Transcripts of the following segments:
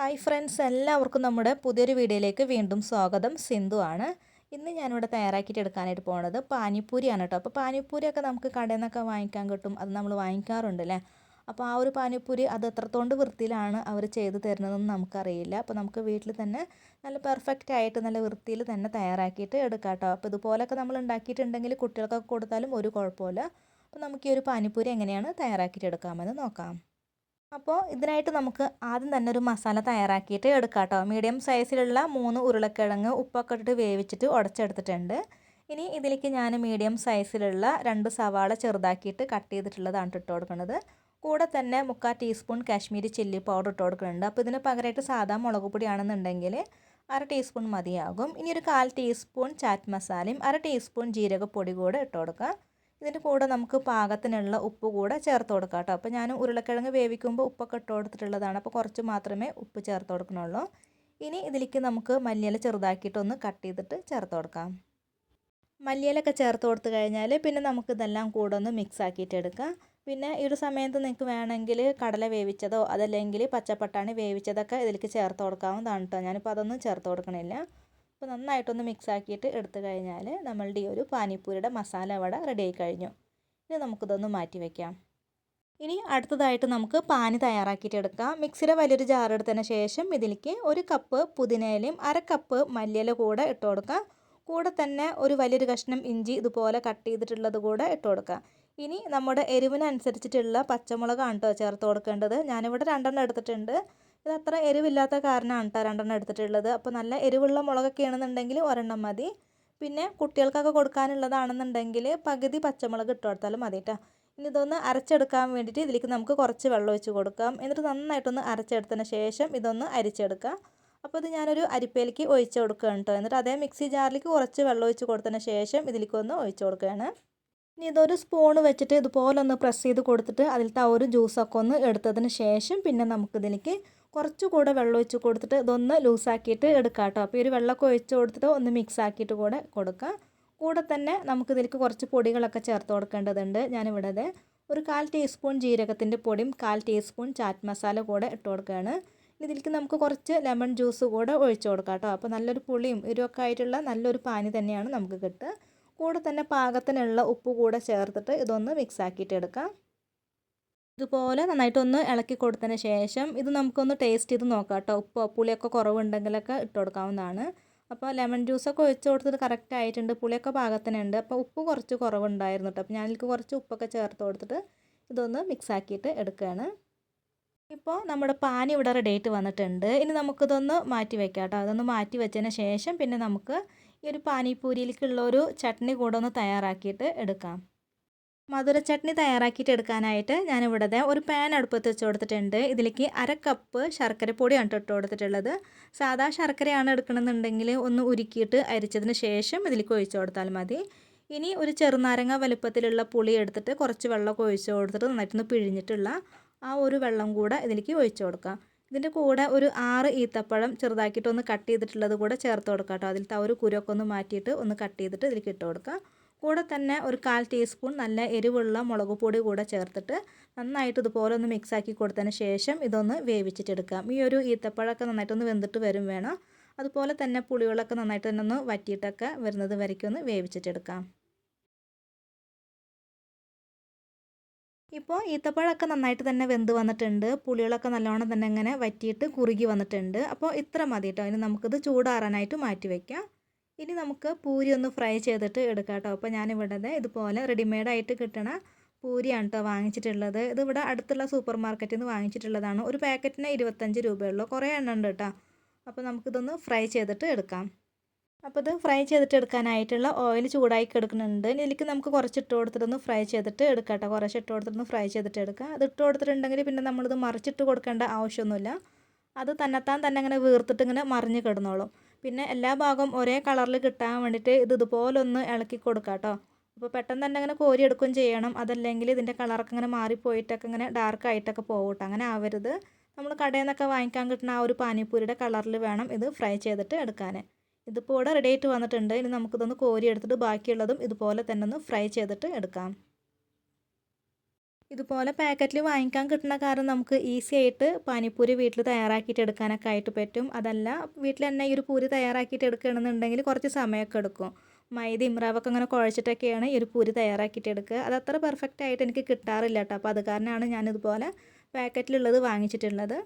Hi friends എല്ലാവർക്കും നമ്മുടെ പുതിയൊരു വീഡിയോയിലേക്ക് വീണ്ടും സ്വാഗതം. സിന്ധു ആണ്. ഇന്ന് ഞാനിവിടെ തയ്യാറാക്കിയിട്ട് എടുക്കാനായിട്ട് പോണത് പാനിപ്പൂരിയാണ് കേട്ടോ അപ്പോൾ പാനിപ്പൂരിയൊക്കെ നമുക്ക് കടയിൽ നിന്നൊക്കെ വാങ്ങിക്കാൻ കിട്ടും. അത് നമ്മൾ വാങ്ങിക്കാറുണ്ട് അല്ലേ അപ്പോൾ ആ ഒരു പാനിപ്പൂരി അത് എത്രത്തോണ്ട് വൃത്തിയിലാണ് അവർ ചെയ്ത് തരുന്നതെന്ന് നമുക്കറിയില്ല. അപ്പോൾ നമുക്ക് വീട്ടിൽ തന്നെ നല്ല പെർഫെക്റ്റ് ആയിട്ട് നല്ല വൃത്തിയിൽ തന്നെ തയ്യാറാക്കിയിട്ട് എടുക്കാം കേട്ടോ അപ്പോൾ ഇതുപോലൊക്കെ നമ്മൾ ഉണ്ടാക്കിയിട്ടുണ്ടെങ്കിൽ കുട്ടികൾക്കൊക്കെ കൊടുത്താലും ഒരു കുഴപ്പമില്ല. അപ്പോൾ നമുക്ക് ഈ ഒരു പാനിപ്പൂരി എങ്ങനെയാണ് തയ്യാറാക്കിയിട്ട് എടുക്കാമെന്ന് നോക്കാം. അപ്പോൾ ഇതിനായിട്ട് നമുക്ക് ആദ്യം തന്നെ ഒരു മസാല തയ്യാറാക്കിയിട്ട് എടുക്കാം കേട്ടോ മീഡിയം സൈസിലുള്ള മൂന്ന് ഉരുളക്കിഴങ്ങ് ഉപ്പൊക്കെ ഇട്ടിട്ട് വേവിച്ചിട്ട് ഉടച്ചെടുത്തിട്ടുണ്ട്. ഇനി ഇതിലേക്ക് ഞാൻ മീഡിയം സൈസിലുള്ള രണ്ട് സവാള ചെറുതാക്കിയിട്ട് കട്ട് ചെയ്തിട്ടുള്ളതാണ് ഇട്ട് കൊടുക്കുന്നത്. കൂടെ തന്നെ മുക്കാൽ ടീസ്പൂൺ കാശ്മീരി ചില്ലി പൗഡർ ഇട്ട് കൊടുക്കുന്നുണ്ട്. അപ്പോൾ ഇതിന് പകരമായിട്ട് സാധാ മുളക് പൊടിയാണെന്നുണ്ടെങ്കിൽ അര ടീസ്പൂൺ മതിയാകും. ഇനി ഒരു കാൽ ടീസ്പൂൺ ചാറ്റ് മസാലയും അര ടീസ്പൂൺ ജീരകപ്പൊടി കൂടെ ഇട്ട് കൊടുക്കുക ഇതിന്റെ കൂടെ നമുക്ക് പാകത്തിനുള്ള ഉപ്പ് കൂടെ ചേർത്ത് കൊടുക്കാം കേട്ടോ. അപ്പോൾ ഞാൻ ഉരുളക്കിഴങ്ങ് വേവിക്കുമ്പോൾ ഉപ്പൊക്കെ ഇട്ട് കൊടുത്തിട്ടുള്ളതാണ്. അപ്പോൾ കുറച്ച് മാത്രമേ ഉപ്പ് ചേർത്ത് കൊടുക്കണുള്ളൂ ഇനി ഇതിലേക്ക് നമുക്ക് മല്ലിയില ചെറുതാക്കിയിട്ടൊന്ന് കട്ട് ചെയ്തിട്ട് ചേർത്ത് കൊടുക്കാം. മല്ലിയിലൊക്കെ ചേർത്ത് കൊടുത്ത് കഴിഞ്ഞാൽ പിന്നെ നമുക്കിതെല്ലാം കൂടെ ഒന്ന് മിക്സ് ആക്കിയിട്ട് എടുക്കാം. പിന്നെ ഈ ഒരു സമയത്ത് നിങ്ങൾക്ക് വേണമെങ്കിൽ കടല വേവിച്ചതോ അതല്ലെങ്കിൽ പച്ചപ്പട്ടാണി വേവിച്ചതൊക്കെ ഇതിലേക്ക് ചേർത്ത് കൊടുക്കാവുന്നതാണ് കേട്ടോ. ഞാനിപ്പോൾ അതൊന്നും ചേർത്ത് കൊടുക്കണില്ല. അപ്പോൾ നന്നായിട്ടൊന്ന് മിക്സ് ആക്കിയിട്ട് എടുത്തു കഴിഞ്ഞാൽ നമ്മളുടെ ഈ ഒരു പാനിപ്പൂരിയുടെ മസാല വട റെഡി ആയി കഴിഞ്ഞു. ഇനി നമുക്കിതൊന്ന് മാറ്റി വയ്ക്കാം ഇനി അടുത്തതായിട്ട് നമുക്ക് പാനി തയ്യാറാക്കിയിട്ട് എടുക്കാം. മിക്സിയുടെ വലിയൊരു ജാർ എടുത്തതിന് ശേഷം ഇതിലേക്ക് ഒരു കപ്പ് പുതിനയിലയും അര കപ്പ് മല്ലിയില കൂടെ ഇട്ട് കൊടുക്കാം. കൂടെ തന്നെ ഒരു വലിയൊരു കഷ്ണം ഇഞ്ചി ഇതുപോലെ കട്ട് ചെയ്തിട്ടുള്ളത് കൂടെ ഇട്ട് കൊടുക്കാം. ഇനി നമ്മുടെ എരിവിനനുസരിച്ചിട്ടുള്ള പച്ചമുളകാണ് കേട്ടോ ചേർത്ത് കൊടുക്കേണ്ടത്. ഞാനിവിടെ രണ്ടെണ്ണം എടുത്തിട്ടുണ്ട്. അത്ര എരിവില്ലാത്ത കാരണമാണ് കേട്ടോ രണ്ടെണ്ണം എടുത്തിട്ടുള്ളത്. അപ്പോൾ നല്ല എരിവുള്ള മുളകൊക്കെ ആണെന്നുണ്ടെങ്കിൽ ഒരെണ്ണം മതി. പിന്നെ കുട്ടികൾക്കൊക്കെ കൊടുക്കാനുള്ളതാണെന്നുണ്ടെങ്കിൽ പകുതി പച്ചമുളക് ഇട്ട് കൊടുത്താലും മതി കേട്ടോ ഇനി ഇതൊന്ന് അരച്ചെടുക്കാൻ വേണ്ടിയിട്ട് ഇതിലേക്ക് നമുക്ക് കുറച്ച് വെള്ളം ഒഴിച്ച് കൊടുക്കാം. എന്നിട്ട് നന്നായിട്ടൊന്ന് അരച്ചെടുത്തതിന് ശേഷം ഇതൊന്ന് അരിച്ചെടുക്കാം. അപ്പോൾ ഇത് ഞാനൊരു അരിപ്പയിലേക്ക് ഒഴിച്ച് കൊടുക്കുകയാണ് കേട്ടോ എന്നിട്ട് അതേ മിക്സി ജാറിലേക്ക് കുറച്ച് വെള്ളം ഒഴിച്ച് കൊടുത്തതിന് ശേഷം ഇതിലേക്ക് ഒന്ന് ഒഴിച്ച് കൊടുക്കുകയാണ്. ഇനി ഇതൊരു സ്പൂണ് വെച്ചിട്ട് ഇതുപോലെ ഒന്ന് പ്രസ് ചെയ്ത് കൊടുത്തിട്ട് അതിലത്തെ ആ ഒരു ജ്യൂസൊക്കെ ഒന്ന് എടുത്തതിന് ശേഷം പിന്നെ നമുക്കിതിലേക്ക് കുറച്ചുകൂടെ വെള്ളം ഒഴിച്ച് കൊടുത്തിട്ട് ഇതൊന്ന് ലൂസാക്കിയിട്ട് എടുക്കാം കേട്ടോ. അപ്പോൾ ഒരു വെള്ളമൊക്കെ ഒഴിച്ച് കൊടുത്തിട്ട് ഒന്ന് മിക്സ് ആക്കിയിട്ട് കൂടെ കൊടുക്കുക കൂടെ തന്നെ നമുക്ക് ഇതിലേക്ക് കുറച്ച് പൊടികളൊക്കെ ചേർത്ത് കൊടുക്കേണ്ടതുണ്ട്. ഞാനിവിടെ ഒരു കാൽ ടീസ്പൂൺ ജീരകത്തിന്റെ പൊടിയും കാൽ ടീസ്പൂൺ ചാറ്റ് മസാല കൂടെ ഇട്ട് കൊടുക്കുകയാണ്. ഇതിലേക്ക് നമുക്ക് കുറച്ച് ലെമൺ ജ്യൂസ് കൂടെ ഒഴിച്ച് കൊടുക്കാം കേട്ടോ. അപ്പോൾ നല്ലൊരു പുളിയും എരിവൊക്കെ ആയിട്ടുള്ള നല്ലൊരു പാനി തന്നെയാണ് നമുക്ക് കിട്ടുക. കൂടെ തന്നെ പാകത്തിനുള്ള ഉപ്പ് കൂടെ ചേർത്തിട്ട് ഇതൊന്ന് മിക്സ് ആക്കിയിട്ട് എടുക്കാം. ഇതുപോലെ നന്നായിട്ടൊന്ന് ഇളക്കി കൊടുത്തതിന് ശേഷം ഇത് നമുക്കൊന്ന് ടേസ്റ്റ് ചെയ്ത് നോക്കാം കേട്ടോ. ഉപ്പോ പുളിയൊക്കെ കുറവുണ്ടെങ്കിലൊക്കെ ഇട്ട് കൊടുക്കാവുന്നതാണ്. അപ്പോൾ ലെമൺ ജ്യൂസൊക്കെ ഒഴിച്ച് കൊടുത്തത് കറക്റ്റ് ആയിട്ടുണ്ട്. പുളിയൊക്കെ പാകത്തിനുണ്ട്. അപ്പോൾ ഉപ്പ് കുറച്ച് കുറവുണ്ടായിരുന്നു കേട്ടോ. അപ്പോൾ ഞാനിലേക്ക് കുറച്ച് ഉപ്പൊക്കെ ചേർത്ത് കൊടുത്തിട്ട് ഇതൊന്ന് മിക്സ് ആക്കിയിട്ട് എടുക്കുകയാണ്. ഇപ്പോൾ നമ്മുടെ പാനി ഇവിടെ റെഡി ആയിട്ട് വന്നിട്ടുണ്ട്. ഇനി നമുക്കിതൊന്ന് മാറ്റി വെക്കാം കേട്ടോ. അതൊന്ന് മാറ്റി വെച്ചതിന് ശേഷം പിന്നെ നമുക്ക് ഈ ഒരു പാനിപ്പൂരിയിലേക്കുള്ള ഒരു ചട്നി കൂടെ ഒന്ന് തയ്യാറാക്കിയിട്ട് എടുക്കാം. മധുര ചട്നി തയ്യാറാക്കിയിട്ട് എടുക്കാനായിട്ട് ഞാനിവിടെ ഒരു പാൻ അടുപ്പത്ത് വെച്ച് കൊടുത്തിട്ടുണ്ട്. ഇതിലേക്ക് അര കപ്പ് ശർക്കരപ്പൊടിയാണ് ഇട്ട് കൊടുത്തിട്ടുള്ളത്. സാധാ ശർക്കരയാണ് എടുക്കണമെന്നുണ്ടെങ്കിൽ ഒന്ന് ഉരുക്കിയിട്ട് അരിച്ചതിന് ശേഷം ഇതിലേക്ക് ഒഴിച്ചു കൊടുത്താൽ മതി. ഇനി ഒരു ചെറുനാരങ്ങ വലുപ്പത്തിലുള്ള പുളി എടുത്തിട്ട് കുറച്ച് വെള്ളമൊക്കെ ഒഴിച്ച് കൊടുത്തിട്ട് നന്നായിട്ടൊന്ന് പിഴിഞ്ഞിട്ടുള്ള ആ ഒരു വെള്ളം കൂടെ ഇതിലേക്ക് ഒഴിച്ചു കൊടുക്കാം. ഇതിന്റെ കൂടെ ഒരു ആറ് ഈത്തപ്പഴം ചെറുതാക്കിയിട്ടൊന്ന് കട്ട് ചെയ്തിട്ടുള്ളത് കൂടെ ചേർത്ത് കൊടുക്കാം കേട്ടോ. അതിലത്തെ ആ ഒരു കുരൊക്കെ ഒന്ന് മാറ്റിയിട്ട് ഒന്ന് കട്ട് ചെയ്തിട്ട് ഇതിലേക്ക് ഇട്ട് കൊടുക്കാം. കൂടെ തന്നെ ഒരു കാൽ ടീസ്പൂൺ നല്ല എരിവുള്ള മുളക് പൊടി കൂടെ ചേർത്തിട്ട് നന്നായിട്ട് ഇതുപോലെ ഒന്ന് മിക്സാക്കി കൊടുത്തതിന് ശേഷം ഇതൊന്ന് വേവിച്ചിട്ടെടുക്കാം ഈ ഒരു ഈത്തപ്പഴമൊക്കെ നന്നായിട്ടൊന്ന് വെന്തിട്ട് വരും വേണം. അതുപോലെ തന്നെ പുളികളൊക്കെ നന്നായിട്ട് തന്നെ ഒന്ന് വറ്റിയിട്ടൊക്കെ വരുന്നത് വരയ്ക്കും ഒന്ന് വേവിച്ചിട്ടെടുക്കാം ഇപ്പോൾ ഈത്തപ്പഴമൊക്കെ നന്നായിട്ട് തന്നെ വെന്ത് വന്നിട്ടുണ്ട്. പുളികളൊക്കെ നല്ലോണം തന്നെ ഇങ്ങനെ വറ്റിയിട്ട് കുറുകി വന്നിട്ടുണ്ട്. അപ്പോൾ ഇത്ര മതി കേട്ടോ ഇനി നമുക്കിത് ചൂടാറാനായിട്ട് മാറ്റി വയ്ക്കാം ഇനി നമുക്ക് പൂരി ഒന്ന് ഫ്രൈ ചെയ്തിട്ട് എടുക്കാം കേട്ടോ. അപ്പോൾ ഞാനിവിടെ ഇതുപോലെ റെഡിമെയ്ഡായിട്ട് കിട്ടണ പൂരിയാണ് കേട്ടോ വാങ്ങിച്ചിട്ടുള്ളത്. ഇത് ഇവിടെ അടുത്തുള്ള സൂപ്പർ മാർക്കറ്റിൽ നിന്ന് വാങ്ങിച്ചിട്ടുള്ളതാണ്. ഒരു പാക്കറ്റിന് ഇരുപത്തഞ്ച് രൂപയുള്ളൂ. കുറേ എണ്ണം ഉണ്ട് കേട്ടോ. അപ്പോൾ നമുക്കിതൊന്ന് ഫ്രൈ ചെയ്തിട്ട് എടുക്കാം. അപ്പോൾ ഇത് ഫ്രൈ ചെയ്തിട്ട് എടുക്കാനായിട്ടുള്ള ഓയിൽ ചൂടായി കിടക്കുന്നുണ്ട്. ഇതിലേക്ക് നമുക്ക് കുറച്ച് ഇട്ട് കൊടുത്തിട്ടൊന്ന് ഫ്രൈ ചെയ്തിട്ട് എടുക്കാം കേട്ടോ. കുറച്ച് ഇട്ട് കൊടുത്തിട്ടൊന്ന് ഫ്രൈ ചെയ്തിട്ട് എടുക്കാം. അത് ഇട്ട് കൊടുത്തിട്ടുണ്ടെങ്കിൽ പിന്നെ നമ്മളിത് മറിച്ചിട്ട് കൊടുക്കേണ്ട ആവശ്യമൊന്നുമില്ല. അത് തന്നെത്താൻ തന്നെ ഇങ്ങനെ വീർത്തിട്ട് ഇങ്ങനെ മറിഞ്ഞ് കിടന്നോളും. പിന്നെ എല്ലാ ഭാഗവും ഒരേ കളറിൽ കിട്ടാൻ വേണ്ടിയിട്ട് ഇത് ഇതുപോലൊന്ന് ഇളക്കി കൊടുക്കാം കേട്ടോ. അപ്പോൾ പെട്ടെന്ന് തന്നെ അങ്ങനെ കോരി എടുക്കുകയും ചെയ്യണം. അതല്ലെങ്കിൽ ഇതിന്റെ കളറൊക്കെ ഇങ്ങനെ മാറിപ്പോയിട്ടൊക്കെ ഇങ്ങനെ ഡാർക്ക് ആയിട്ടൊക്കെ പോകട്ടെ അങ്ങനെ ആവരുത്. നമ്മൾ കടയിൽ നിന്നൊക്കെ വാങ്ങിക്കാൻ കിട്ടുന്ന ആ ഒരു പാനിപ്പൂരിയുടെ കളറിൽ വേണം ഇത് ഫ്രൈ ചെയ്തിട്ട് എടുക്കാൻ. ഇതിപ്പോൾ ഇവിടെ റെഡി ആയിട്ട് വന്നിട്ടുണ്ട്. ഇനി നമുക്കിതൊന്ന് കോരി എടുത്തിട്ട് ബാക്കിയുള്ളതും ഇതുപോലെ തന്നെ ഒന്ന് ഫ്രൈ ചെയ്തിട്ട് എടുക്കാം. ഇതുപോലെ പാക്കറ്റിൽ വാങ്ങിക്കാൻ കിട്ടുന്ന കാരണം നമുക്ക് ഈസി ആയിട്ട് പാനിപ്പൂരി വീട്ടിൽ തയ്യാറാക്കിയിട്ട് എടുക്കാനൊക്കെ ആയിട്ട് പറ്റും. അതല്ല വീട്ടിൽ തന്നെ ഈ ഒരു പൂരി തയ്യാറാക്കിയിട്ട് എടുക്കുകയാണെന്നുണ്ടെങ്കിൽ കുറച്ച് സമയമൊക്കെ എടുക്കും. മൈദ ഇമ്രാവൊക്കെ അങ്ങനെ കുഴച്ചിട്ടൊക്കെയാണ് ഈ ഒരു പൂരി തയ്യാറാക്കിയിട്ട് എടുക്കുക. അത് അത്ര പെർഫെക്റ്റ് ആയിട്ട് എനിക്ക് കിട്ടാറില്ല കേട്ടോ. അപ്പോൾ അത് കാരണമാണ് ഞാനിതുപോലെ പാക്കറ്റിലുള്ളത് വാങ്ങിച്ചിട്ടുള്ളത്.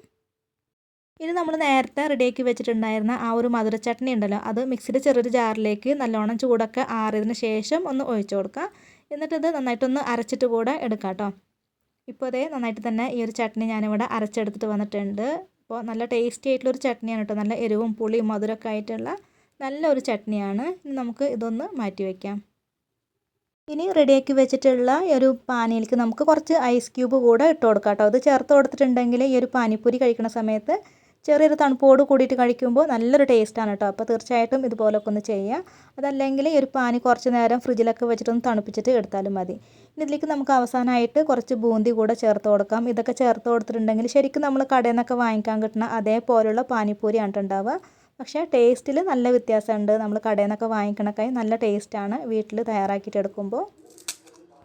ഇനി നമ്മൾ നേരത്തെ റെഡിയാക്കി വെച്ചിട്ടുണ്ടായിരുന്ന ആ ഒരു മധുര ചട്ടണി ഉണ്ടല്ലോ അത് മിക്സിയുടെ ചെറിയൊരു ജാറിലേക്ക് നല്ലോണം ചൂടൊക്കെ ആറിയതിന് ശേഷം ഒന്ന് ഒഴിച്ചു കൊടുക്കുക. എന്നിട്ടത് നന്നായിട്ടൊന്ന് അരച്ചിട്ട് കൂടെ എടുക്കാം കേട്ടോ. ഇപ്പോൾ അതേ നന്നായിട്ട് തന്നെ ഈ ഒരു ചട്നി ഞാനിവിടെ അരച്ചെടുത്തിട്ട് വന്നിട്ടുണ്ട്. അപ്പോൾ നല്ല ടേസ്റ്റി ആയിട്ടുള്ളൊരു ചട്നിയാണ് കേട്ടോ. നല്ല എരിവും പുളിയും മധുരമൊക്കെ ആയിട്ടുള്ള നല്ലൊരു ചട്നിയാണ്. ഇനി നമുക്ക് ഇതൊന്ന് മാറ്റി വയ്ക്കാം. ഇനി റെഡിയാക്കി വെച്ചിട്ടുള്ള ഈ ഒരു പാനിയിലേക്ക് നമുക്ക് കുറച്ച് ഐസ് ക്യൂബ് കൂടെ ഇട്ട് കൊടുക്കാം കേട്ടോ. അത് ചേർത്ത് കൊടുത്തിട്ടുണ്ടെങ്കിൽ ഈ ഒരു പാനിപ്പൂരി കഴിക്കുന്ന സമയത്ത് ചെറിയൊരു തണുപ്പോട് കൂടിയിട്ട് കഴിക്കുമ്പോൾ നല്ലൊരു ടേസ്റ്റാണ് കേട്ടോ അപ്പോൾ തീർച്ചയായിട്ടും ഇതുപോലൊക്കെ ഒന്ന് ചെയ്യുക അതല്ലെങ്കിൽ ഈ ഒരു പാനി കുറച്ച് നേരം ഫ്രിഡ്ജിലൊക്കെ വെച്ചിട്ടൊന്ന് തണുപ്പിച്ചിട്ട് എടുത്താലും മതി. ഇനി ഇതിലേക്ക് നമുക്ക് അവസാനമായിട്ട് കുറച്ച് ബൂന്തി കൂടെ ചേർത്ത് കൊടുക്കാം. ഇതൊക്കെ ചേർത്ത് കൊടുത്തിട്ടുണ്ടെങ്കിൽ ശരിക്കും നമ്മൾ കടയിൽ നിന്നൊക്കെ വാങ്ങിക്കാൻ കിട്ടുന്ന അതേപോലെയുള്ള പാനിപ്പൂരിയാണ് ഉണ്ടാവുക. പക്ഷേ ടേസ്റ്റിൽ നല്ല വ്യത്യാസമുണ്ട്. നമ്മൾ കടയിൽ നിന്നൊക്കെ വാങ്ങിക്കണക്കായി നല്ല ടേസ്റ്റാണ് വീട്ടിൽ തയ്യാറാക്കിയിട്ട് എടുക്കുമ്പോൾ.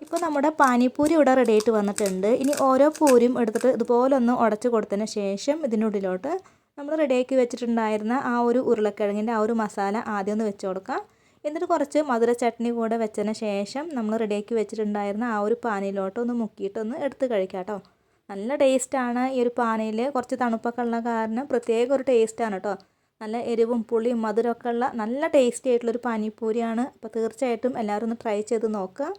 ഇപ്പോൾ നമ്മുടെ പാനിപ്പൂരി ഇവിടെ റെഡി ആയിട്ട് വന്നിട്ടുണ്ട്. ഇനി ഓരോ പൂരിയും എടുത്തിട്ട് ഇതുപോലെ ഒന്ന് ഉടച്ച് കൊടുത്തതിന് ശേഷം ഇതിനുള്ളിലോട്ട് നമ്മൾ റെഡിയാക്കി വെച്ചിട്ടുണ്ടായിരുന്ന ആ ഒരു ഉരുളക്കിഴങ്ങിന്റെ ആ ഒരു മസാല ആദ്യം ഒന്ന് വെച്ച് കൊടുക്കാം. എന്നിട്ട് കുറച്ച് മധുര ചട്നി കൂടെ വെച്ചതിന് ശേഷം നമ്മൾ റെഡിയാക്കി വെച്ചിട്ടുണ്ടായിരുന്ന ആ ഒരു പാനിയിലോട്ട് ഒന്ന് മുക്കിയിട്ടൊന്ന് എടുത്ത് കഴിക്കാം കേട്ടോ നല്ല ടേസ്റ്റാണ് ഈ ഒരു പാനിയിൽ കുറച്ച് തണുപ്പൊക്കെ ഉള്ള കാരണം പ്രത്യേക ഒരു ടേസ്റ്റാണ് കേട്ടോ നല്ല എരിവും പുളിയും മധുരമൊക്കെ ഉള്ള നല്ല ടേസ്റ്റി ആയിട്ടുള്ളൊരു പാനിപ്പൂരിയാണ്. അപ്പോൾ തീർച്ചയായിട്ടും എല്ലാവരും ഒന്ന് ട്രൈ ചെയ്ത് നോക്കുക.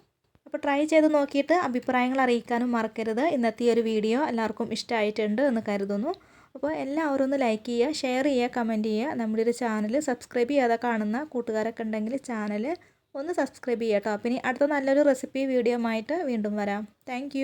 അപ്പോൾ ട്രൈ ചെയ്ത് നോക്കിയിട്ട് അഭിപ്രായങ്ങൾ അറിയിക്കാനും മറക്കരുത്. ഇന്നത്തെ ഒരു വീഡിയോ എല്ലാവർക്കും ഇഷ്ടമായിട്ടുണ്ട് എന്ന് കരുതുന്നു. അപ്പോൾ എല്ലാവരും ഒന്ന് ലൈക്ക് ചെയ്യുക ഷെയർ ചെയ്യുക കമന്റ് ചെയ്യുക. നമ്മുടെ ഒരു ചാനൽ സബ്സ്ക്രൈബ് ചെയ്യാതെ കാണുന്ന കൂട്ടുകാരൊക്കെ ഉണ്ടെങ്കിൽ ചാനൽ ഒന്ന് സബ്സ്ക്രൈബ് ചെയ്യാം കേട്ടോ. അപ്പം ഇനി അടുത്ത നല്ലൊരു റെസിപ്പി വീഡിയോ ആയിട്ട് വീണ്ടും വരാം. താങ്ക്